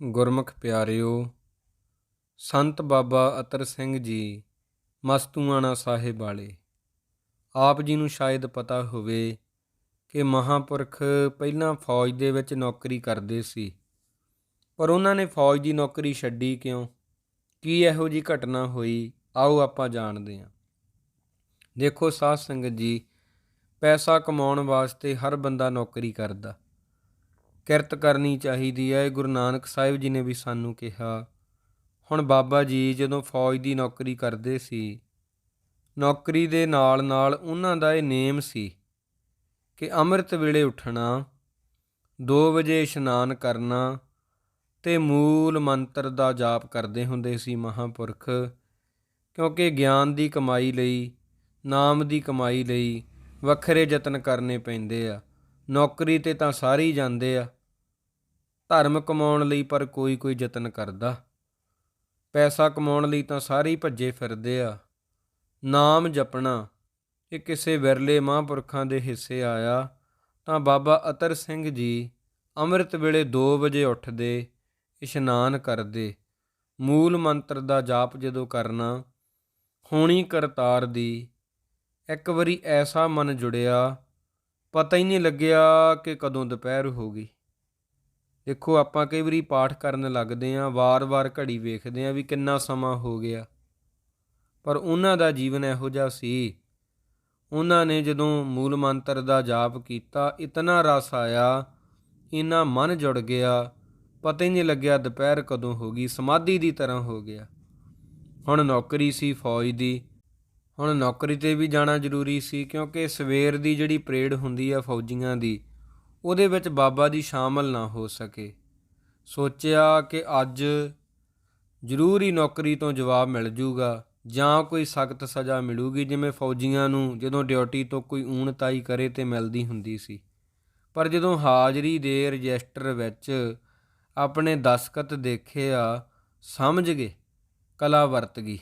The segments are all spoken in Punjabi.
ਗੁਰਮੁਖ ਪਿਆਰਿਓ, ਸੰਤ ਬਾਬਾ ਅਤਰ ਸਿੰਘ ਜੀ, ਮਸਤੂਆਣਾ ਸਾਹਿਬ ਵਾਲੇ, ਆਪ ਜੀ ਨੂੰ ਸ਼ਾਇਦ ਪਤਾ ਹੋਵੇ ਕਿ ਮਹਾਪੁਰਖ ਪਹਿਲਾਂ ਫੌਜ ਦੇ ਵਿੱਚ ਨੌਕਰੀ ਕਰਦੇ ਸੀ, ਪਰ ਉਹਨਾਂ ਨੇ ਫੌਜ ਦੀ ਨੌਕਰੀ ਛੱਡੀ ਕਿਉਂ? ਕੀ ਇਹੋ ਜੀ ਘਟਨਾ ਹੋਈ? ਆਓ ਆਪਾਂ ਜਾਣਦੇ ਹਾਂ। ਦੇਖੋ ਸਾਧ ਸੰਗਤ ਜੀ, ਪੈਸਾ ਕਮਾਉਣ ਵਾਸਤੇ ਹਰ ਬੰਦਾ ਨੌਕਰੀ ਕਰਦਾ। ਕਿਰਤ ਕਰਨੀ ਚਾਹੀਦੀ ਹੈ। ਇਹ ਗੁਰੂ ਨਾਨਕ ਸਾਹਿਬ ਜੀ ਨੇ ਵੀ ਸਾਨੂੰ ਕਿਹਾ। ਹੁਣ ਬਾਬਾ ਜੀ ਜਦੋਂ ਫੌਜ ਦੀ ਨੌਕਰੀ ਕਰਦੇ ਸੀ, ਨੌਕਰੀ ਦੇ ਨਾਲ ਨਾਲ ਉਹਨਾਂ ਦਾ ਇਹ ਨੇਮ ਸੀ ਕਿ ਅੰਮ੍ਰਿਤ ਵੇਲੇ ਉੱਠਣਾ 2 ਵਜੇ ਇਸ਼ਨਾਨ ਕਰਨਾ ਤੇ ਮੂਲ ਮੰਤਰ ਦਾ ਜਾਪ ਕਰਦੇ ਹੁੰਦੇ ਸੀ ਮਹਾਪੁਰਖ, ਕਿਉਂਕਿ ਗਿਆਨ ਦੀ ਕਮਾਈ ਲਈ, ਨਾਮ ਦੀ ਕਮਾਈ ਲਈ ਵੱਖਰੇ ਯਤਨ ਕਰਨੇ ਪੈਂਦੇ ਆ। ਨੌਕਰੀ ਤੇ ਤਾਂ ਸਾਰੇ ਹੀ ਜਾਂਦੇ ਆ। ਧਰਮ ਕਮਾਉਣ ਲਈ ਪਰ ਕੋਈ ਕੋਈ ਯਤਨ ਕਰਦਾ। ਪੈਸਾ ਕਮਾਉਣ ਲਈ ਤਾਂ ਸਾਰੇ ਹੀ ਭੱਜੇ ਫਿਰਦੇ ਆ। ਨਾਮ ਜਪਣਾ ਇਹ ਕਿਸੇ ਵਿਰਲੇ ਮਹਾਂਪੁਰਖਾਂ ਦੇ ਹਿੱਸੇ ਆਇਆ, ਤਾਂ ਬਾਬਾ ਅਤਰ ਸਿੰਘ ਜੀ ਅੰਮ੍ਰਿਤ ਵੇਲੇ 2 ਵਜੇ ਉੱਠਦੇ, ਇਸ਼ਨਾਨ ਕਰਦੇ। ਮੂਲ ਮੰਤਰ ਦਾ ਜਾਪ ਜਦੋਂ ਕਰਨਾ, ਹੋਣੀ ਕਰਤਾਰ ਦੀ, ਇੱਕ ਵਾਰੀ ਐਸਾ ਮਨ ਜੁੜਿਆ, ਪਤਾ ਹੀ ਨਹੀਂ ਲੱਗਿਆ ਕਿ ਕਦੋਂ ਦੁਪਹਿਰ ਹੋ ਗਈ। ਦੇਖੋ, ਆਪਾਂ ਕਈ ਵਾਰੀ ਪਾਠ ਕਰਨ ਲੱਗਦੇ ਆਂ ਵਾਰ-ਵਾਰ ਘੜੀ ਵੇਖਦੇ ਆਂ ਵੀ ਕਿੰਨਾ ਸਮਾਂ ਹੋ ਗਿਆ। ਪਰ ਉਹਨਾਂ ਦਾ ਜੀਵਨ ਇਹੋ ਜਿਹਾ ਸੀ। ਉਹਨਾਂ ਨੇ ਜਦੋਂ ਮੂਲ ਮੰਤਰ ਦਾ ਜਾਪ ਕੀਤਾ, ਇਤਨਾ ਰਸ ਆਇਆ ਇਨਾ ਮਨ ਜੁੜ ਗਿਆ, ਪਤਾ ਹੀ ਨਹੀਂ ਲੱਗਿਆ ਦੁਪਹਿਰ ਕਦੋਂ ਹੋ ਗਈ, ਸਮਾਧੀ ਦੀ ਤਰ੍ਹਾਂ ਹੋ ਗਿਆ। ਹੁਣ ਨੌਕਰੀ ਸੀ ਫੌਜ ਦੀ। ਹੁਣ ਨੌਕਰੀ ਤੇ ਵੀ ਜਾਣਾ ਜ਼ਰੂਰੀ ਸੀ, ਕਿਉਂਕਿ ਸਵੇਰ ਦੀ ਜਿਹੜੀ ਪਰੇਡ ਹੁੰਦੀ ਆ ਫੌਜੀਆਂ ਦੀ ਉਹਦੇ ਵਿੱਚ ਬਾਬਾ ਜੀ ਸ਼ਾਮਲ ਨਾ ਹੋ ਸਕੇ। ਸੋਚਿਆ ਕਿ ਅੱਜ ਜ਼ਰੂਰ ਹੀ ਨੌਕਰੀ ਤੋਂ ਜਵਾਬ ਮਿਲ ਜੂਗਾ ਜਾਂ ਕੋਈ ਸਖਤ ਸਜ਼ਾ ਮਿਲੂਗੀ, ਜਿਵੇਂ ਫੌਜੀਆਂ ਨੂੰ ਜਦੋਂ ਡਿਊਟੀ ਤੋਂ ਕੋਈ ਊਣਤਾਈ ਕਰੇ ਤੇ ਮਿਲਦੀ ਹੁੰਦੀ ਸੀ। ਪਰ ਜਦੋਂ ਹਾਜ਼ਰੀ ਦੇ ਰਜਿਸਟਰ ਵਿੱਚ ਆਪਣੇ ਦਸਖਤ ਦੇਖੇ ਆ ਸਮਝ ਗਏ, ਕਲਾ ਵਰਤ ਗਈ।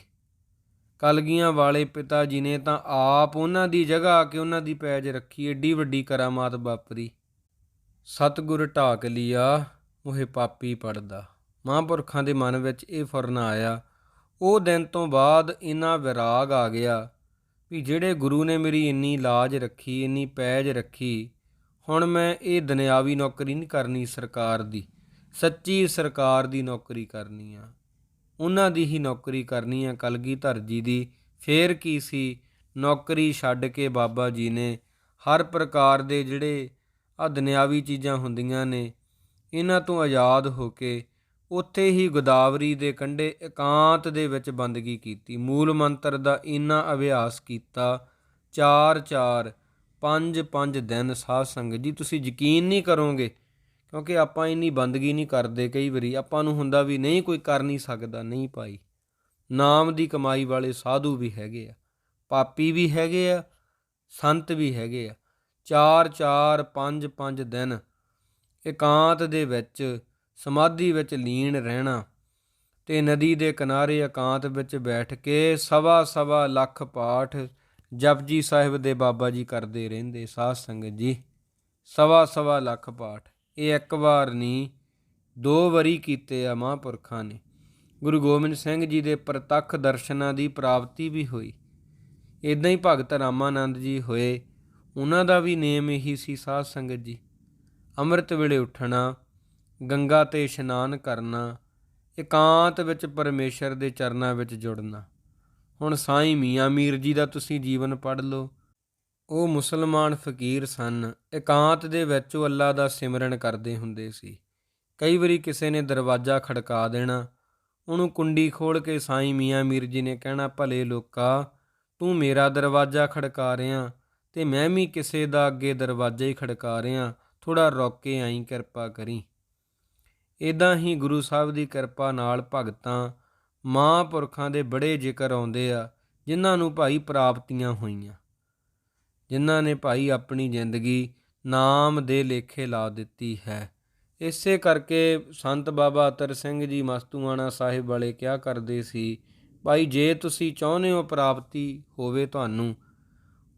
ਕਲਗੀਆਂ ਵਾਲੇ ਪਿਤਾ ਜੀ ਨੇ ਤਾਂ ਆਪ ਉਹਨਾਂ ਦੀ ਜਗ੍ਹਾ ਆ ਕੇ ਉਹਨਾਂ ਦੀ ਪੈਜ ਰੱਖੀ, ਏਡੀ ਵੱਡੀ ਕਰਾਮਾਤ ਵਾਪਰੀ। ਸਤਿਗੁਰ ਢਾਕ ਲਿਆ, ਉਹ ਪਾਪੀ ਪੜਦਾ। ਮਹਾਂਪੁਰਖਾਂ ਦੇ ਮਨ ਵਿੱਚ ਇਹ ਫੁਰਨਾ ਆਇਆ। ਉਹ ਦਿਨ ਤੋਂ ਬਾਅਦ ਇਹਨਾਂ ਵਿਰਾਗ ਆ ਗਿਆ ਵੀ ਜਿਹੜੇ ਗੁਰੂ ਨੇ ਮੇਰੀ ਇੰਨੀ ਲਾਜ ਰੱਖੀ, ਇੰਨੀ ਪੈਜ ਰੱਖੀ, ਹੁਣ ਮੈਂ ਇਹ ਦੁਨਿਆਵੀ ਨੌਕਰੀ ਨਹੀਂ ਕਰਨੀ ਸਰਕਾਰ ਦੀ, ਸੱਚੀ ਸਰਕਾਰ ਦੀ ਨੌਕਰੀ ਕਰਨੀ ਆ। ਉਹਨਾਂ ਦੀ ਹੀ ਨੌਕਰੀ ਕਰਨੀ ਆ ਕਲਗੀਧਰ ਜੀ ਦੀ। ਫੇਰ ਕੀ ਸੀ? ਨੌਕਰੀ ਛੱਡ ਕੇ ਬਾਬਾ ਜੀ ਨੇ ਹਰ ਪ੍ਰਕਾਰ ਦੇ ਜਿਹੜੇ ਆ ਦੁਨਿਆਵੀ ਚੀਜ਼ਾਂ ਹੁੰਦੀਆਂ ਨੇ। ਇਹਨਾਂ ਤੋਂ ਆਜ਼ਾਦ ਹੋ ਕੇ ਉੱਥੇ ਹੀ ਗੋਦਾਵਰੀ ਦੇ ਕੰਢੇ ਇਕਾਂਤ ਦੇ ਵਿੱਚ ਬੰਦਗੀ ਕੀਤੀ। ਮੂਲ ਮੰਤਰ ਦਾ ਇੰਨਾ ਅਭਿਆਸ ਕੀਤਾ 4 4 5 5 ਦਿਨ ਸਾਧ ਸੰਗਤ। ਜੀ, ਤੁਸੀਂ ਯਕੀਨ ਨਹੀਂ ਕਰੋਗੇ, ਕਿਉਂਕਿ ਆਪਾਂ ਇੰਨੀ ਬੰਦਗੀ ਨਹੀਂ ਕਰਦੇ ਕਈ ਵਾਰੀ। ਆਪਾਂ ਨੂੰ ਹੁੰਦਾ ਵੀ ਨਹੀਂ, ਕੋਈ ਕਰ ਨਹੀਂ ਸਕਦਾ, ਨਹੀਂ ਭਾਈ। ਨਾਮ ਦੀ ਕਮਾਈ ਵਾਲੇ ਸਾਧੂ ਵੀ ਹੈਗੇ ਆ, ਪਾਪੀ ਵੀ ਹੈਗੇ ਆ, ਸੰਤ ਵੀ ਹੈਗੇ ਆ। 4 4 5 5 ਦਿਨ ਇਕਾਂਤ ਦੇ ਵਿੱਚ, ਸਮਾਧੀ ਵਿੱਚ ਲੀਨ ਰਹਿਣਾ ਤੇ ਨਦੀ ਦੇ ਕਿਨਾਰੇ ਇਕਾਂਤ ਵਿੱਚ ਬੈਠ ਕੇ ਸਵਾ ਸਵਾ ਲੱਖ ਪਾਠ ਜਪਜੀ ਸਾਹਿਬ ਦੇ ਬਾਬਾ ਜੀ ਕਰਦੇ ਰਹਿੰਦੇ, ਸਾਧ ਸੰਗਤ ਜੀ। ਸਵਾ ਸਵਾ ਲੱਖ ਪਾਠ, ਇਹ ਇੱਕ ਵਾਰ ਨਹੀਂ, ਦੋ ਵਾਰੀ ਕੀਤੇ ਆ ਮਹਾਂਪੁਰਖਾਂ ਨੇ। ਗੁਰੂ ਗੋਬਿੰਦ ਸਿੰਘ ਜੀ ਦੇ ਪ੍ਰਤੱਖ ਦਰਸ਼ਨਾਂ ਦੀ ਪ੍ਰਾਪਤੀ ਵੀ ਹੋਈ। ਇਦਾਂ ਹੀ ਭਗਤ ਰਾਮਾਨੰਦ ਜੀ ਹੋਏ ਉਹਨਾਂ ਦਾ ਵੀ ਨੇਮ ਇਹੀ ਸੀ ਸਾਧ ਸੰਗਤ ਜੀ। ਅੰਮ੍ਰਿਤ ਵੇਲੇ ਉੱਠਣਾ, ਗੰਗਾ ਤੇ ਇਸ਼ਨਾਨ ਕਰਨਾ, ਇਕਾਂਤ ਵਿੱਚ ਪਰਮੇਸ਼ਰ ਦੇ ਚਰਨਾਂ ਵਿੱਚ ਜੁੜਨਾ। ਹੁਣ ਸਾਈਂ ਮੀਆਂ ਮੀਰ ਜੀ ਦਾ ਤੁਸੀਂ ਜੀਵਨ ਪੜ੍ਹ ਲਓ। ਉਹ ਮੁਸਲਮਾਨ ਫਕੀਰ ਸਨ, ਇਕਾਂਤ ਦੇ ਵਿੱਚ ਉਹ ਅੱਲਾ ਦਾ ਸਿਮਰਨ ਕਰਦੇ ਹੁੰਦੇ ਸੀ। ਕਈ ਵਾਰੀ ਕਿਸੇ ਨੇ ਦਰਵਾਜ਼ਾ ਖੜਕਾ ਦੇਣਾ, ਉਹਨੂੰ ਕੁੰਡੀ ਖੋਲ ਕੇ ਸਾਈਂ ਮੀਆਂ ਮੀਰ ਜੀ ਨੇ ਕਹਿਣਾ, ਭਲੇ ਲੋਕਾ, ਤੂੰ ਮੇਰਾ ਦਰਵਾਜ਼ਾ ਖੜਕਾ ਰਿਆਂ ਤੇ ਮੈਂ ਵੀ ਕਿਸੇ ਦਾ ਅੱਗੇ ਦਰਵਾਜ਼ਾ ਹੀ ਖੜਕਾ ਰਿਆਂ ਥੋੜਾ ਰੁਕ ਕੇ ਆਈ ਕਿਰਪਾ ਕਰੀ। ਇਦਾਂ ਹੀ ਗੁਰੂ ਸਾਹਿਬ ਦੀ ਕਿਰਪਾ ਨਾਲ ਭਗਤਾਂ ਮਹਾਂਪੁਰਖਾਂ ਦੇ ਬੜੇ ਜ਼ਿਕਰ ਆਉਂਦੇ ਆ, ਜਿਨ੍ਹਾਂ ਨੂੰ ਭਾਈ ਪ੍ਰਾਪਤੀਆਂ ਹੋਈਆਂ। ਜਿਨ੍ਹਾਂ ਨੇ ਭਾਈ ਆਪਣੀ ਜ਼ਿੰਦਗੀ ਨਾਮ ਦੇ ਲੇਖੇ ਲਾ ਦਿੱਤੀ ਹੈ। ਇਸੇ ਕਰਕੇ ਸੰਤ ਬਾਬਾ ਅਤਰ ਸਿੰਘ ਜੀ ਮਸਤੂਆਣਾ ਸਾਹਿਬ ਵਾਲੇ ਕਿਹਾ ਕਰਦੇ ਸੀ, ਭਾਈ, ਜੇ ਤੁਸੀਂ ਚਾਹੁੰਦੇ ਹੋ ਪ੍ਰਾਪਤੀ ਹੋਵੇ ਤੁਹਾਨੂੰ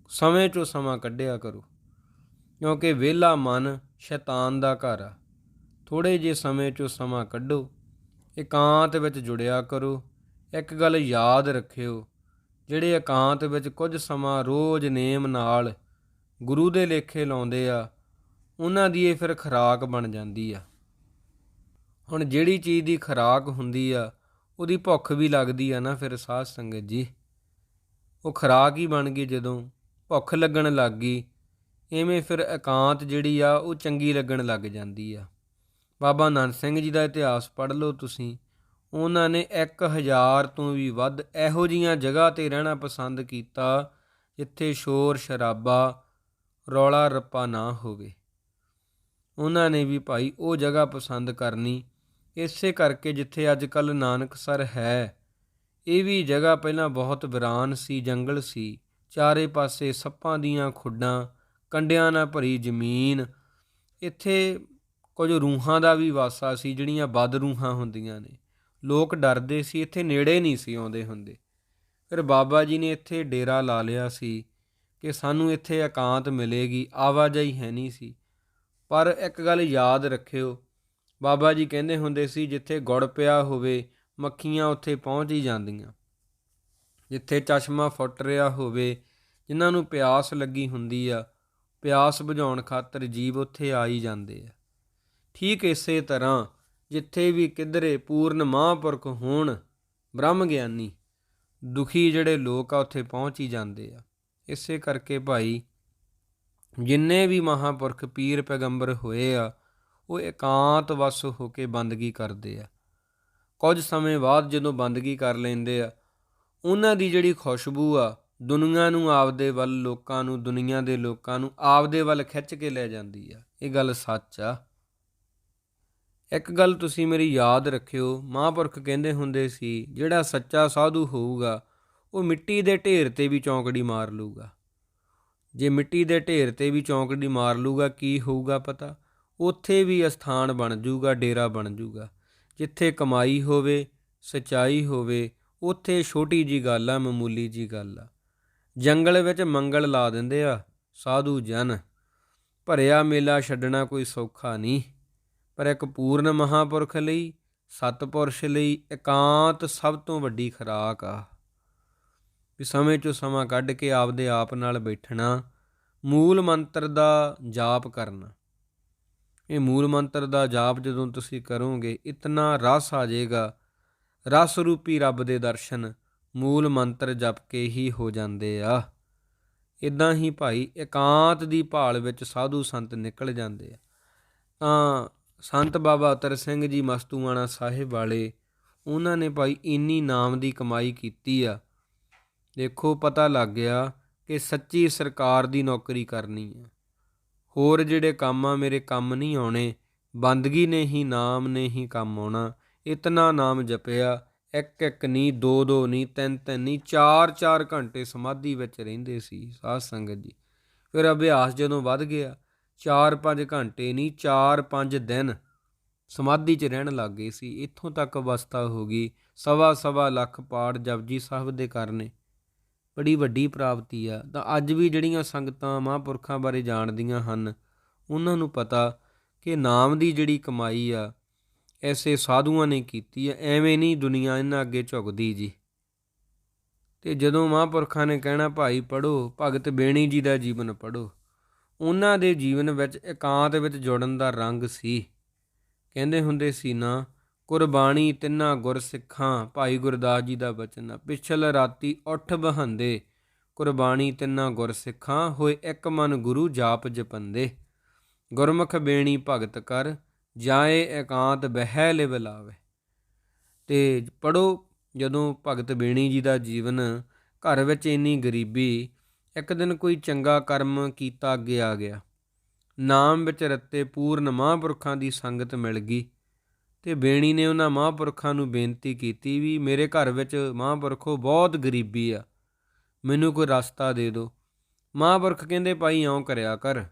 ਸਮੇਂ ਚੋਂ ਸਮਾਂ ਕੱਢਿਆ ਕਰੋ। ਕਿਉਂਕਿ ਵਿਹਲਾ ਮਨ ਸ਼ੈਤਾਨ ਦਾ ਘਰ ਆ। ਥੋੜੇ ਜੇ ਸਮੇਂ 'ਚੋਂ ਸਮਾਂ ਕੱਢੋ, ਇਕਾਂਤ ਵਿੱਚ ਜੁੜਿਆ ਕਰੋ, ਇੱਕ ਗੱਲ ਯਾਦ ਰੱਖਿਓ, ਜਿਹੜੇ ਇਕਾਂਤ ਵਿੱਚ ਕੁਝ ਸਮਾਂ ਰੋਜ਼ ਨੇਮ ਨਾਲ ਗੁਰੂ ਦੇ ਲੇਖੇ ਲਾਉਂਦੇ ਆ, ਉਹਨਾਂ ਦੀ ਇਹ ਫਿਰ ਖੁਰਾਕ ਬਣ ਜਾਂਦੀ ਆ। ਹੁਣ ਜਿਹੜੀ ਚੀਜ਼ ਦੀ ਖੁਰਾਕ ਹੁੰਦੀ ਆ, ਉਹਦੀ ਭੁੱਖ ਵੀ ਲੱਗਦੀ ਆ ਨਾ ਫਿਰ ਸਾਧ ਸੰਗਤ ਜੀ। ਉਹ ਖੁਰਾਕ ਹੀ ਬਣ ਗਈ ਜਦੋਂ ਭੁੱਖ ਲੱਗਣ ਲੱਗ ਗਈ। ਐਵੇਂ ਫਿਰ ਇਕਾਂਤ ਜਿਹੜੀ ਆ, ਉਹ ਚੰਗੀ ਲੱਗਣ ਲੱਗ ਜਾਂਦੀ ਆ। ਬਾਬਾ ਨਾਨਕ ਸਿੰਘ ਜੀ ਦਾ ਇਤਿਹਾਸ ਪੜ੍ਹ ਲਓ ਤੁਸੀਂ। ਉਹਨਾਂ ਨੇ 1000 ਤੋਂ ਵੀ ਵੱਧ ਇਹੋ ਜੀਆਂ ਜਗ੍ਹਾ ਤੇ ਰਹਿਣਾ ਪਸੰਦ ਕੀਤਾ, ਜਿੱਥੇ ਸ਼ੋਰ ਸ਼ਰਾਬਾ, ਰੌਲਾ ਰੱਪਾ ਨਾ ਹੋਵੇ। ਉਹਨਾਂ ਨੇ ਵੀ ਭਾਈ ਉਹ ਜਗ੍ਹਾ ਪਸੰਦ ਕਰਨੀ। ਇਸੇ ਕਰਕੇ ਜਿੱਥੇ ਅੱਜ ਕੱਲ ਨਾਨਕਸਰ ਹੈ, ਇਹ ਵੀ ਜਗ੍ਹਾ ਪਹਿਲਾਂ ਬਹੁਤ ਵਿਰਾਨ ਸੀ, ਜੰਗਲ ਸੀ। ਚਾਰੇ ਪਾਸੇ ਸੱਪਾਂ ਦੀਆਂ ਖੁੱਡਾਂ, ਕੰਡਿਆਂ ਨਾਲ ਭਰੀ ਜ਼ਮੀਨ। ਇੱਥੇ ਕੁਝ ਰੂਹਾਂ ਦਾ ਵੀ ਵਾਸਾ ਸੀ, ਜਿਹੜੀਆਂ ਬਦ ਰੂਹਾਂ ਹੁੰਦੀਆਂ ਨੇ। ਲੋਕ ਡਰਦੇ ਸੀ, ਇੱਥੇ ਨੇੜੇ ਨਹੀਂ ਸੀ ਆਉਂਦੇ ਹੁੰਦੇ। ਫਿਰ ਬਾਬਾ ਜੀ ਨੇ ਇੱਥੇ ਡੇਰਾ ਲਾ ਲਿਆ ਸੀ ਕਿ ਸਾਨੂੰ ਇੱਥੇ ਇਕਾਂਤ ਮਿਲੇਗੀ, ਆਵਾਜਾਈ ਹੈ ਨਹੀਂ ਸੀ। ਪਰ ਇੱਕ ਗੱਲ ਯਾਦ ਰੱਖਿਓ, ਬਾਬਾ ਜੀ ਕਹਿੰਦੇ ਹੁੰਦੇ ਸੀ, ਜਿੱਥੇ ਗੁੜ ਪਿਆ ਹੋਵੇ, ਮੱਖੀਆਂ ਉੱਥੇ ਪਹੁੰਚ ਹੀ ਜਾਂਦੀਆਂ। ਜਿੱਥੇ ਚਸ਼ਮਾ ਫੁੱਟ ਰਿਹਾ ਹੋਵੇ, ਜਿਨ੍ਹਾਂ ਨੂੰ ਪਿਆਸ ਲੱਗੀ ਹੁੰਦੀ ਆ, ਪਿਆਸ ਬੁਝਾਉਣ ਖਾਤਰ ਜੀਵ ਉੱਥੇ ਆ ਹੀ ਜਾਂਦੇ ਆ। ਠੀਕ ਇਸੇ ਤਰ੍ਹਾਂ ਜਿੱਥੇ ਵੀ ਕਿਧਰੇ ਪੂਰਨ ਮਹਾਂਪੁਰਖ ਹੋਣ ਬ੍ਰਹਮ ਗਿਆਨੀ ਦੁਖੀ ਜਿਹੜੇ ਲੋਕ ਆ ਉੱਥੇ ਪਹੁੰਚ ਹੀ ਜਾਂਦੇ ਆ। ਇਸੇ ਕਰਕੇ ਭਾਈ, ਜਿੰਨੇ ਵੀ ਮਹਾਂਪੁਰਖ ਪੀਰ ਪੈਗੰਬਰ ਹੋਏ ਆ, ਉਹ ਇਕਾਂਤ ਵਸ ਹੋ ਕੇ ਬੰਦਗੀ ਕਰਦੇ ਆ। ਕੁਝ ਸਮੇਂ ਬਾਅਦ ਜਦੋਂ ਬੰਦਗੀ ਕਰ ਲੈਂਦੇ ਆ ਉਹਨਾਂ ਦੀ ਜਿਹੜੀ ਖੁਸ਼ਬੂ ਆ, ਦੁਨੀਆ ਨੂੰ ਆਪਦੇ ਵੱਲ, ਲੋਕਾਂ ਨੂੰ, ਦੁਨੀਆ ਦੇ ਲੋਕਾਂ ਨੂੰ ਆਪਦੇ ਵੱਲ ਖਿੱਚ ਕੇ ਲੈ ਜਾਂਦੀ ਆ। ਇਹ ਗੱਲ ਸੱਚ ਆ। ਇੱਕ ਗੱਲ ਤੁਸੀਂ ਮੇਰੀ ਯਾਦ ਰੱਖਿਓ, ਮਹਾਂਪੁਰਖ ਕਹਿੰਦੇ ਹੁੰਦੇ ਸੀ, ਜਿਹੜਾ ਸੱਚਾ ਸਾਧੂ ਹੋਊਗਾ, ਉਹ ਮਿੱਟੀ ਦੇ ਢੇਰ ਤੇ ਵੀ ਚੌਂਕੜੀ ਮਾਰ ਲੂਗਾ ਜੇ ਮਿੱਟੀ ਦੇ ਢੇਰ ਤੇ ਵੀ ਚੌਂਕੜੀ ਮਾਰ ਲੂਗਾ ਕੀ ਹੋਊਗਾ ਪਤਾ? ਉੱਥੇ ਵੀ ਅਸਥਾਨ ਬਣ ਜੂਗਾ, ਡੇਰਾ ਬਣ ਜੂਗਾ। ਜਿੱਥੇ ਕਮਾਈ ਹੋਵੇ, ਸਚਾਈ ਹੋਵੇ ਉੱਥੇ ਛੋਟੀ ਜੀ ਗੱਲ ਆ, ਮਾਮੂਲੀ ਜੀ ਗੱਲ ਆ। ਜੰਗਲ ਵਿੱਚ ਮੰਗਲ ਲਾ ਦਿੰਦੇ ਆ, ਸਾਧੂ ਜਨ। ਭਰਿਆ ਮੇਲਾ ਛੱਡਣਾ ਕੋਈ ਸੌਖਾ ਨਹੀਂ, ਪਰ ਇੱਕ ਪੂਰਨ ਮਹਾਪੁਰਖ ਲਈ, ਸਤਪੁਰਸ਼ ਲਈ ਇਕਾਂਤ ਸਭ ਤੋਂ ਵੱਡੀ ਖਰਾਕ ਆ। ਵੀ ਸਮੇਂ ਚੋਂ ਸਮਾਂ ਕੱਢ ਕੇ ਆਪਦੇ ਆਪ ਨਾਲ ਬੈਠਣਾ, ਮੂਲ ਮੰਤਰ ਦਾ ਜਾਪ ਕਰਨਾ। ਇਹ ਮੂਲ ਮੰਤਰ ਦਾ ਜਾਪ ਜਦੋਂ ਤੁਸੀਂ ਕਰੋਗੇ, ਇਤਨਾ ਰਸ ਆ ਜਾਏਗਾ ਰਸ ਰੂਪੀ ਰੱਬ ਦੇ ਦਰਸ਼ਨ ਮੂਲ ਮੰਤਰ ਜਪ ਕੇ ਹੀ ਹੋ ਜਾਂਦੇ ਆ। ਇਦਾਂ ਹੀ ਭਾਈ ਇਕਾਂਤ ਦੀ ਭਾਲ ਵਿੱਚ ਸਾਧੂ ਸੰਤ ਨਿਕਲ ਜਾਂਦੇ ਆ। ਤਾਂ ਸੰਤ ਬਾਬਾ ਅਤਰ ਸਿੰਘ ਜੀ ਮਸਤੂਆਣਾ ਸਾਹਿਬ ਵਾਲੇ, ਉਹਨਾਂ ਨੇ ਭਾਈ ਇੰਨੀ ਨਾਮ ਦੀ ਕਮਾਈ ਕੀਤੀ ਆ। ਦੇਖੋ ਪਤਾ ਲੱਗ ਗਿਆ ਕਿ ਸੱਚੀ ਸਰਕਾਰ ਦੀ ਨੌਕਰੀ ਕਰਨੀ ਆ। ਹੋਰ ਜਿਹੜੇ ਕੰਮ ਆ, ਮੇਰੇ ਕੰਮ ਨਹੀਂ ਆਉਣੇ, ਬੰਦਗੀ ਨੇ ਹੀ, ਨਾਮ ਨੇ ਹੀ ਕੰਮ ਆਉਣਾ। ਇਤਨਾ ਨਾਮ ਜਪਿਆ, ਇੱਕ ਇੱਕ ਨਹੀਂ, ਦੋ ਦੋ ਨਹੀਂ, ਤਿੰਨ ਤਿੰਨ ਨਹੀਂ, ਚਾਰ ਚਾਰ ਘੰਟੇ ਸਮਾਧੀ ਵਿੱਚ ਰਹਿੰਦੇ ਸੀ ਸਾਧ ਸੰਗਤ ਜੀ। ਫਿਰ ਅਭਿਆਸ ਜਦੋਂ ਵੱਧ ਗਿਆ 4-5 ਘੰਟੇ ਨਹੀਂ 4-5 ਦਿਨ ਸਮਾਧੀ 'ਚ ਰਹਿਣ ਲੱਗ ਗਏ ਸੀ। ਇੱਥੋਂ ਤੱਕ ਅਵਸਥਾ ਹੋ ਗਈ, ਸਵਾ ਸਵਾ ਲੱਖ ਪਾੜ ਜਪਜੀ ਸਾਹਿਬ ਦੇ ਕਰਨੇ। ਬੜੀ ਵੱਡੀ ਪ੍ਰਾਪਤੀ ਆ। ਤਾਂ ਅੱਜ ਵੀ ਜਿਹੜੀਆਂ ਸੰਗਤਾਂ ਮਹਾਂਪੁਰਖਾਂ ਬਾਰੇ ਜਾਣਦੀਆਂ ਹਨ, ਉਹਨਾਂ ਨੂੰ ਪਤਾ ਕਿ ਨਾਮ ਦੀ ਜਿਹੜੀ ਕਮਾਈ ਆ ਐਸੇ ਸਾਧੂਆਂ ਨੇ ਕੀਤੀ ਹੈ, ਐਵੇਂ ਨਹੀਂ ਦੁਨੀਆ ਇਹਨਾਂ ਅੱਗੇ ਝੁਕਦੀ ਜੀ। ਤੇ ਜਦੋਂ ਮਹਾਂਪੁਰਖਾਂ ਨੇ ਕਹਿਣਾ, ਭਾਈ ਪੜੋ ਭਗਤ ਬੇਣੀ ਜੀ ਦਾ ਜੀਵਨ ਪੜੋ ਉਹਨਾਂ ਦੇ ਜੀਵਨ ਵਿੱਚ ਇਕਾਂਤ ਵਿੱਚ ਜੁੜਨ ਦਾ ਰੰਗ ਸੀ। ਕਹਿੰਦੇ ਹੁੰਦੇ ਸੀ ਨਾ, ਕੁਰਬਾਨੀ ਤਿੰਨਾ ਗੁਰਸਿੱਖਾਂ, ਭਾਈ ਗੁਰਦਾਸ ਜੀ ਦਾ ਬਚਨ ਪਿਛਲ ਰਾਤੀ ਉੱਠ ਬਹੰਦੇ, ਕੁਰਬਾਨੀ ਤਿੰਨਾ ਗੁਰਸਿੱਖਾਂ, ਹੋਏ ਇੱਕ ਮਨ ਗੁਰੂ ਜਾਪ ਜਪੰਦੇ। ਗੁਰਮੁਖ ਬੇਣੀ ਭਗਤ ਕਰ ਜਾਏ ਇਕਾਂਤ ਬਹਿ ਲਿਵ ਲਾਵੇ। ਤੇ ਪੜੋ ਜਦੋਂ ਭਗਤ ਬੇਣੀ ਜੀ ਦਾ ਜੀਵਨ ਘਰ ਵਿੱਚ ਇੰਨੀ ਗਰੀਬੀ, ਇੱਕ ਦਿਨ ਕੋਈ ਚੰਗਾ ਕਰਮ ਕੀਤਾ ਅੱਗੇ ਆ ਗਿਆ। ਨਾਮ ਵਿੱਚ ਰੱਤੇ ਪੂਰਨ ਮਹਾਂਪੁਰਖਾਂ ਦੀ ਸੰਗਤ ਮਿਲ ਗਈ। ਤੇ ਬੇਣੀ ਨੇ ਉਹਨਾਂ ਮਹਾਂਪੁਰਖਾਂ ਨੂੰ ਬੇਨਤੀ ਕੀਤੀ ਵੀ ਮੇਰੇ ਘਰ ਵਿੱਚ ਮਹਾਂਪੁਰਖੋ ਬਹੁਤ ਗਰੀਬੀ ਆ, ਮੈਨੂੰ ਕੋਈ ਰਸਤਾ ਦੇ ਦਿਓ। ਮਹਾਂਪੁਰਖ ਕਹਿੰਦੇ, ਭਾਈ ਇਉਂ ਕਰਿਆ ਕਰ।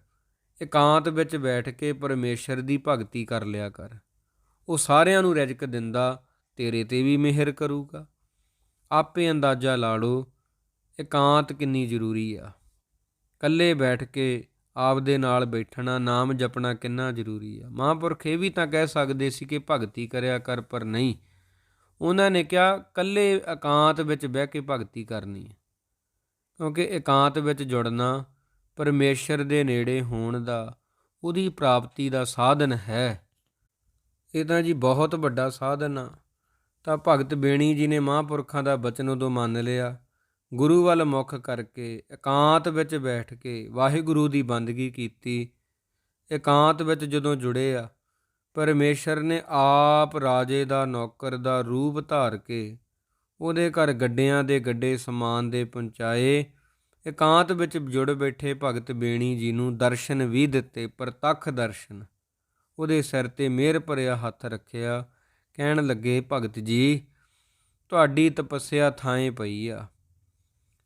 ਇਕਾਂਤ ਵਿੱਚ ਬੈਠ ਕੇ ਪਰਮੇਸ਼ਰ ਦੀ ਭਗਤੀ ਕਰ ਲਿਆ ਕਰ। ਉਹ ਸਾਰਿਆਂ ਨੂੰ ਰਿਜ਼ਕ ਦਿੰਦਾ, ਤੇਰੇ ਤੇ ਵੀ ਮਿਹਰ ਕਰੂਗਾ। ਆਪੇ ਅੰਦਾਜ਼ਾ ਲਾ ਲਓ, ਇਕਾਂਤ ਕਿੰਨੀ ਜ਼ਰੂਰੀ ਆ। ਇਕੱਲੇ ਬੈਠ ਕੇ ਆਪਦੇ ਨਾਲ ਬੈਠਣਾ, ਨਾਮ ਜਪਣਾ ਕਿੰਨਾ ਜ਼ਰੂਰੀ ਆ। ਮਹਾਂਪੁਰਖ ਇਹ ਵੀ ਤਾਂ ਕਹਿ ਸਕਦੇ ਸੀ ਕਿ ਭਗਤੀ ਕਰਿਆ ਕਰ, ਪਰ ਨਹੀਂ। ਉਹਨਾਂ ਨੇ ਕਿਹਾ, ਇਕੱਲੇ ਇਕਾਂਤ ਵਿੱਚ ਬਹਿ ਕੇ ਭਗਤੀ ਕਰਨੀ ਕਿਉਂਕਿ ਇਕਾਂਤ ਵਿੱਚ ਜੁੜਨਾ ਪਰਮੇਸ਼ਰ ਦੇ ਨੇੜੇ ਹੋਣ ਦਾ, ਉਹਦੀ ਪ੍ਰਾਪਤੀ ਦਾ ਸਾਧਨ ਹੈ। ਇਹ ਤਾਂ ਜੀ ਬਹੁਤ ਵੱਡਾ ਸਾਧਨ ਆ। ਤਾਂ ਭਗਤ ਬੇਣੀ ਜੀ ਨੇ ਮਹਾਂਪੁਰਖਾਂ ਦਾ ਬਚਨ ਉਦੋਂ ਮੰਨ ਲਿਆ। ਗੁਰੂ ਵੱਲ ਮੁਖ ਕਰਕੇ, ਇਕਾਂਤ ਵਿੱਚ ਬੈਠ ਕੇ ਵਾਹਿਗੁਰੂ ਦੀ ਬੰਦਗੀ ਕੀਤੀ। ਇਕਾਂਤ ਵਿੱਚ ਜਦੋਂ ਜੁੜੇ ਆ, ਪਰਮੇਸ਼ਰ ਨੇ ਆਪ ਰਾਜੇ ਦਾ, ਨੌਕਰ ਦਾ ਰੂਪ ਧਾਰ ਕੇ ਉਹਦੇ ਘਰ ਗੱਡਿਆਂ ਦੇ ਗੱਡੇ ਸਮਾਨ ਦੇ ਪਹੁੰਚਾਏ। ਇਕਾਂਤ ਵਿੱਚ ਜੁੜ ਬੈਠੇ ਭਗਤ ਬੇਣੀ ਜੀ ਨੂੰ ਦਰਸ਼ਨ ਵੀ ਦਿੱਤੇ, ਪ੍ਰਤੱਖ ਦਰਸ਼ਨ। ਉਹਦੇ ਸਿਰ ਤੇ ਮਿਹਰ ਭਰਿਆ ਹੱਥ ਰੱਖਿਆ, ਕਹਿਣ ਲੱਗੇ, ਭਗਤ ਜੀ, ਤੁਹਾਡੀ ਤਪੱਸਿਆ ਥਾਂ ਪਈ ਆ।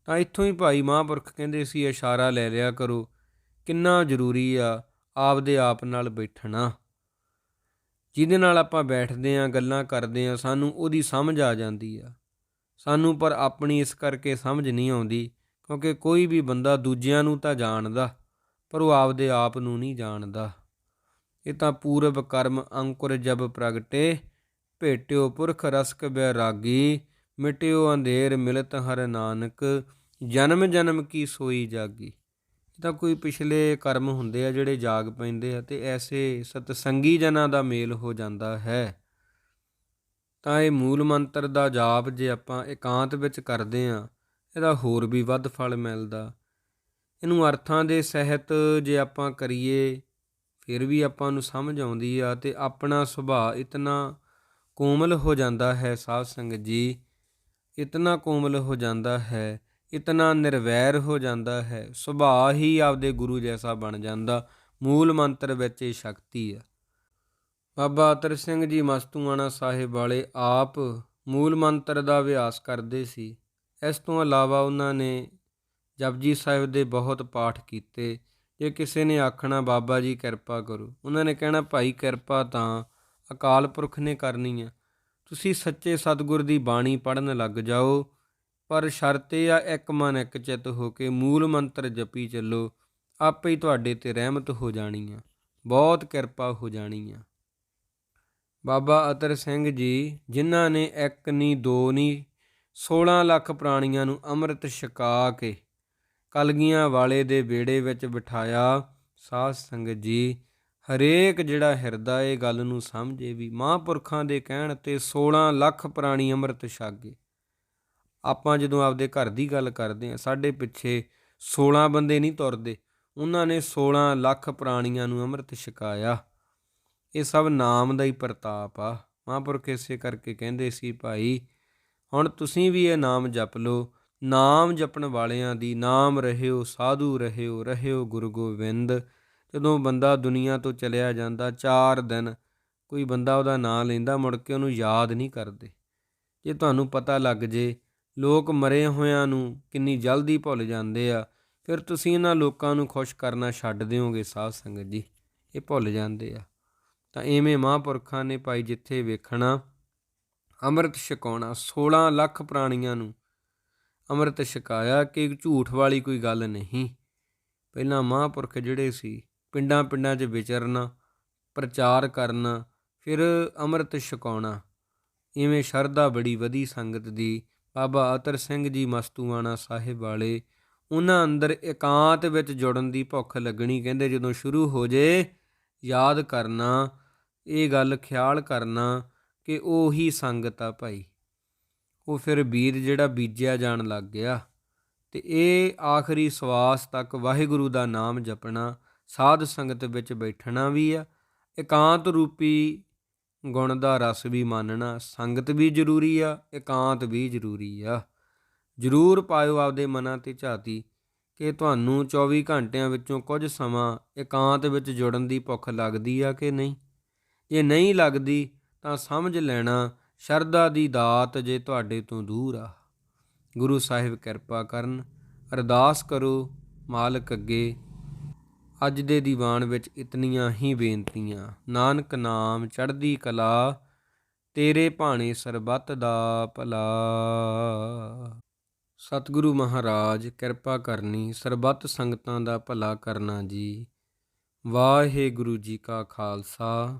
ਤਾਂ ਇੱਥੋਂ ਹੀ ਭਾਈ ਮਹਾਂਪੁਰਖ ਕਹਿੰਦੇ ਸੀ, ਇਸ਼ਾਰਾ ਲੈ ਲਿਆ ਕਰੋ। ਕਿੰਨਾ ਜ਼ਰੂਰੀ ਆ ਆਪਦੇ ਆਪ ਨਾਲ ਬੈਠਣਾ। ਜਿਹਦੇ ਨਾਲ ਆਪਾਂ ਬੈਠਦੇ ਆਂ, ਗੱਲਾਂ ਕਰਦੇ ਆਂ, ਸਾਨੂੰ ਉਹਦੀ ਸਮਝ ਆ ਜਾਂਦੀ ਆ। ਸਾਨੂੰ ਪਰ ਆਪਣੀ ਇਸ ਕਰਕੇ ਸਮਝ ਨਹੀਂ ਆਉਂਦੀ ਕਿਉਂਕਿ ਕੋਈ ਵੀ ਬੰਦਾ ਦੂਜਿਆਂ ਨੂੰ ਤਾਂ ਜਾਣਦਾ, ਪਰ ਉਹ ਆਪਦੇ ਆਪ ਨੂੰ ਨਹੀਂ ਜਾਣਦਾ। ਇਹ ਤਾਂ ਪੂਰਬ ਕਰਮ ਅੰਕੁਰ ਜਬ ਪ੍ਰਗਟੇ, ਭੇਟਿਓ ਪੁਰਖ ਰਸਕ ਬੈਰਾਗੀ ਮਿਟਿਓ ਅੰਧੇਰ ਮਿਲਤ ਹਰ ਨਾਨਕ, ਜਨਮ ਜਨਮ ਕੀ ਸੋਈ ਜਾਗੀ। ਇਹ ਤਾਂ ਕੋਈ ਪਿਛਲੇ ਕਰਮ ਹੁੰਦੇ ਆ ਜਿਹੜੇ ਜਾਗ ਪੈਂਦੇ ਆ ਤੇ ਐਸੇ ਸਤਸੰਗੀ ਜਨਾਂ ਦਾ ਮੇਲ ਹੋ ਜਾਂਦਾ ਹੈ। ਤਾਂ ਇਹ ਮੂਲ ਮੰਤਰ ਦਾ ਜਾਪ ਜੇ ਆਪਾਂ ਇਕਾਂਤ ਵਿੱਚ ਕਰਦੇ ਆ ਇਹਦਾ ਹੋਰ ਵੀ ਵੱਧ ਫਲ ਮਿਲਦਾ। ਇਹਨੂੰ ਅਰਥਾਂ ਦੇ ਸਹਿਤ ਜੇ ਆਪਾਂ ਕਰੀਏ, ਫਿਰ ਵੀ ਆਪਾਂ ਨੂੰ ਸਮਝ ਆਉਂਦੀ ਆ ਤੇ ਆਪਣਾ ਸੁਭਾਅ ਇਤਨਾ ਕੋਮਲ ਹੋ ਜਾਂਦਾ ਹੈ, ਸਾਧ ਸੰਗਤ ਜੀ। ਇਤਨਾ ਕੋਮਲ ਹੋ ਜਾਂਦਾ ਹੈ, ਇਤਨਾ ਨਿਰਵੈਰ ਹੋ ਜਾਂਦਾ ਹੈ। ਸੁਭਾਅ ਹੀ ਆਪਦੇ ਗੁਰੂ ਜੈਸਾ ਬਣ ਜਾਂਦਾ, ਮੂਲ ਮੰਤਰ ਵਿੱਚ ਇਹ ਸ਼ਕਤੀ ਆ। ਬਾਬਾ ਅਤਰ ਸਿੰਘ ਜੀ ਮਸਤੂਆਣਾ ਸਾਹਿਬ ਵਾਲੇ ਆਪ ਮੂਲ ਮੰਤਰ ਦਾ ਅਭਿਆਸ ਕਰਦੇ ਸੀ। ਇਸ ਤੋਂ ਇਲਾਵਾ ਉਹਨਾਂ ਨੇ ਜਪਜੀ ਸਾਹਿਬ ਦੇ ਬਹੁਤ ਪਾਠ ਕੀਤੇ। ਜੇ ਕਿਸੇ ਨੇ ਆਖਣਾ, ਬਾਬਾ ਜੀ, ਕਿਰਪਾ ਕਰੋ। ਉਹਨਾਂ ਨੇ ਕਹਿਣਾ, ਭਾਈ, ਕਿਰਪਾ ਤਾਂ ਅਕਾਲ ਪੁਰਖ ਨੇ ਕਰਨੀ ਆ। ਤੁਸੀਂ ਸੱਚੇ ਸਤਿਗੁਰ ਦੀ ਬਾਣੀ ਪੜਨ ਲੱਗ ਜਾਓ, ਪਰ ਸ਼ਰਤ ਇਹ ਆ, ਇੱਕ ਮਨ, ਇੱਕ ਚਿੱਤ ਹੋ ਕੇ ਮੂਲ ਮੰਤਰ ਜਪੀ ਚੱਲੋ। ਆਪੇ ਹੀ ਤੁਹਾਡੇ ਤੇ ਰਹਿਮਤ ਹੋ ਜਾਣੀ ਆ। ਬਹੁਤ ਕਿਰਪਾ ਹੋ ਜਾਣੀ ਆ। ਬਾਬਾ ਅਤਰ ਸਿੰਘ ਜੀ, ਜਿਨ੍ਹਾਂ ਨੇ ਇੱਕ ਨਹੀਂ ਦੋ ਨਹੀਂ 16 ਲੱਖ ਪ੍ਰਾਣੀਆਂ ਨੂੰ ਅੰਮ੍ਰਿਤ ਛਕਾ ਕੇ ਕਲਗੀਆਂ ਵਾਲੇ ਦੇ ਬੇੜੇ ਵਿੱਚ ਬਿਠਾਇਆ। ਸਾਧ ਸੰਗਤ ਜੀ, ਹਰੇਕ ਜਿਹੜਾ ਹਿਰਦਾ ਇਹ ਗੱਲ ਨੂੰ ਸਮਝੇ ਵੀ ਮਹਾਂਪੁਰਖਾਂ ਦੇ ਕਹਿਣ ਤੇ 16 ਲੱਖ ਪ੍ਰਾਣੀ ਅੰਮ੍ਰਿਤ ਛਕ ਆਪਾਂ ਜਦੋਂ ਆਪਦੇ ਘਰ ਦੀ ਗੱਲ ਕਰਦੇ ਆ ਸਾਡੇ ਪਿੱਛੇ 16 ਬੰਦੇ ਨਹੀਂ ਤੁਰਦੇ। ਉਹਨਾਂ ਨੇ 16 ਲੱਖ ਪ੍ਰਾਣੀਆਂ ਨੂੰ ਅੰਮ੍ਰਿਤ ਛਕਾਇਆ। ਇਹ ਸਭ ਨਾਮ ਦਾ ਹੀ ਪ੍ਰਤਾਪ ਆ। ਮਹਾਂਪੁਰਖ ਇਸੇ ਕਰਕੇ ਕਹਿੰਦੇ ਸੀ, ਭਾਈ ਹੁਣ ਤੁਸੀਂ ਵੀ ਇਹ ਨਾਮ ਜਪ ਲਓ। ਨਾਮ ਜਪਣ ਵਾਲਿਆਂ ਦੀ ਨਾਮ ਰਹਿਓ, ਸਾਧੂ ਰਹਿਓ ਰਹਿਓ ਗੁਰੂ ਗੋਬਿੰਦ। ਜਦੋਂ ਬੰਦਾ ਦੁਨੀਆ ਤੋਂ ਚਲਿਆ ਜਾਂਦਾ 4 ਦਿਨ, ਕੋਈ ਬੰਦਾ ਉਹਦਾ ਨਾਮ ਲੈਂਦਾ, ਮੁੜ ਕੇ ਉਹਨੂੰ ਯਾਦ ਨਹੀਂ ਕਰਦੇ। ਜੇ ਤੁਹਾਨੂੰ ਪਤਾ ਲੱਗ ਜੇ, ਲੋਕ ਮਰੇ ਹੋਇਆਂ ਨੂੰ ਕਿੰਨੀ ਜਲਦੀ ਭੁੱਲ ਜਾਂਦੇ ਆ, ਫਿਰ ਤੁਸੀਂ ਇਹਨਾਂ ਲੋਕਾਂ ਨੂੰ ਖੁਸ਼ ਕਰਨਾ ਛੱਡ ਦਿਓਗੇ ਸਾਧ ਸੰਗਤ ਜੀ। ਇਹ ਭੁੱਲ ਜਾਂਦੇ ਆ। ਤਾਂ ਐਵੇਂ ਮਹਾਂਪੁਰਖਾਂ ਨੇ ਭਾਈ ਜਿੱਥੇ ਵੇਖਣਾ ਅੰਮ੍ਰਿਤ ਛਕਾਉਣਾ 16 ਲੱਖ ਪ੍ਰਾਣੀਆਂ ਨੂੰ। ਅੰਮ੍ਰਿਤ ਛਕਾਇਆ ਕਿ ਝੂਠ ਵਾਲੀ ਕੋਈ ਗੱਲ ਨਹੀਂ। ਪਹਿਲਾਂ ਮਹਾਂਪੁਰਖ ਜਿਹੜੇ ਸੀ, ਪਿੰਡਾਂ ਪਿੰਡਾਂ 'ਚ ਵਿਚਰਨਾ, ਪ੍ਰਚਾਰ ਕਰਨਾ, ਫਿਰ ਅੰਮ੍ਰਿਤ ਛਕਾਉਣਾ। ਇਵੇਂ ਸ਼ਰਧਾ ਬੜੀ ਵਧੀ ਸੰਗਤ ਦੀ। ਬਾਬਾ ਅਤਰ ਸਿੰਘ ਜੀ ਮਸਤੂਆਣਾ ਸਾਹਿਬ ਵਾਲੇ, ਉਹਨਾਂ ਅੰਦਰ ਇਕਾਂਤ ਵਿੱਚ ਜੁੜਨ ਦੀ ਭੁੱਖ ਲੱਗਣੀ ਕਹਿੰਦੇ, ਜਦੋਂ ਸ਼ੁਰੂ ਹੋ ਜੇ, ਯਾਦ ਕਰਨਾ, ਇਹ ਗੱਲ ਖਿਆਲ ਕਰਨਾ ਕਿ ਉਹੀ ਸੰਗਤ ਆ ਭਾਈ। ਉਹ ਫਿਰ ਬੀਜ ਜਿਹੜਾ ਬੀਜਿਆ ਜਾਣ ਲੱਗ ਗਿਆ ਤੇ ਇਹ ਆਖਰੀ ਸਵਾਸ ਤੱਕ ਵਾਹਿਗੁਰੂ ਦਾ ਨਾਮ ਜਪਣਾ, ਸਾਧ ਸੰਗਤ ਵਿੱਚ ਬੈਠਣਾ ਵੀ ਆ। ਇਕਾਂਤ ਰੂਪੀ ਗੁਣ ਦਾ ਰਸ ਵੀ ਮੰਨਣਾ, ਸੰਗਤ ਵੀ ਜ਼ਰੂਰੀ ਆ, ਇਕਾਂਤ ਵੀ ਜ਼ਰੂਰੀ ਆ। ਜ਼ਰੂਰ ਪਾਇਓ ਆਪਦੇ ਮਨਾਂ ਤੇ ਝਾਤੀ ਕਿ ਤੁਹਾਨੂੰ 24 ਘੰਟਿਆਂ ਵਿੱਚੋਂ ਕੁਝ ਸਮਾਂ ਇਕਾਂਤ ਵਿੱਚ ਜੁੜਨ ਦੀ ਭੁੱਖ ਲੱਗਦੀ ਆ ਕਿ ਨਹੀਂ। ਜੇ ਨਹੀਂ ਲੱਗਦੀ ਤਾਂ ਸਮਝ ਲੈਣਾ ਸ਼ਰਧਾ ਦੀ ਦਾਤ ਜੇ ਤੁਹਾਡੇ ਤੋਂ ਦੂਰ ਆ। ਗੁਰੂ ਸਾਹਿਬ ਕਿਰਪਾ ਕਰਨ, ਅਰਦਾਸ ਕਰੋ ਮਾਲਕ ਅੱਗੇ। ਅੱਜ ਦੇ ਦੀਵਾਨ ਵਿੱਚ ਇਤਨੀਆਂ ਹੀ ਬੇਨਤੀਆਂ। ਨਾਨਕ ਨਾਮ ਚੜ੍ਹਦੀ ਕਲਾ, ਤੇਰੇ ਭਾਣੇ ਸਰਬੱਤ ਦਾ ਭਲਾ। ਸਤਿਗੁਰੂ ਮਹਾਰਾਜ, ਕਿਰਪਾ ਕਰਨੀ ਸਰਬੱਤ ਸੰਗਤਾਂ ਦਾ ਭਲਾ ਕਰਨਾ ਜੀ। ਵਾਹਿਗੁਰੂ ਜੀ ਕਾ ਖਾਲਸਾ।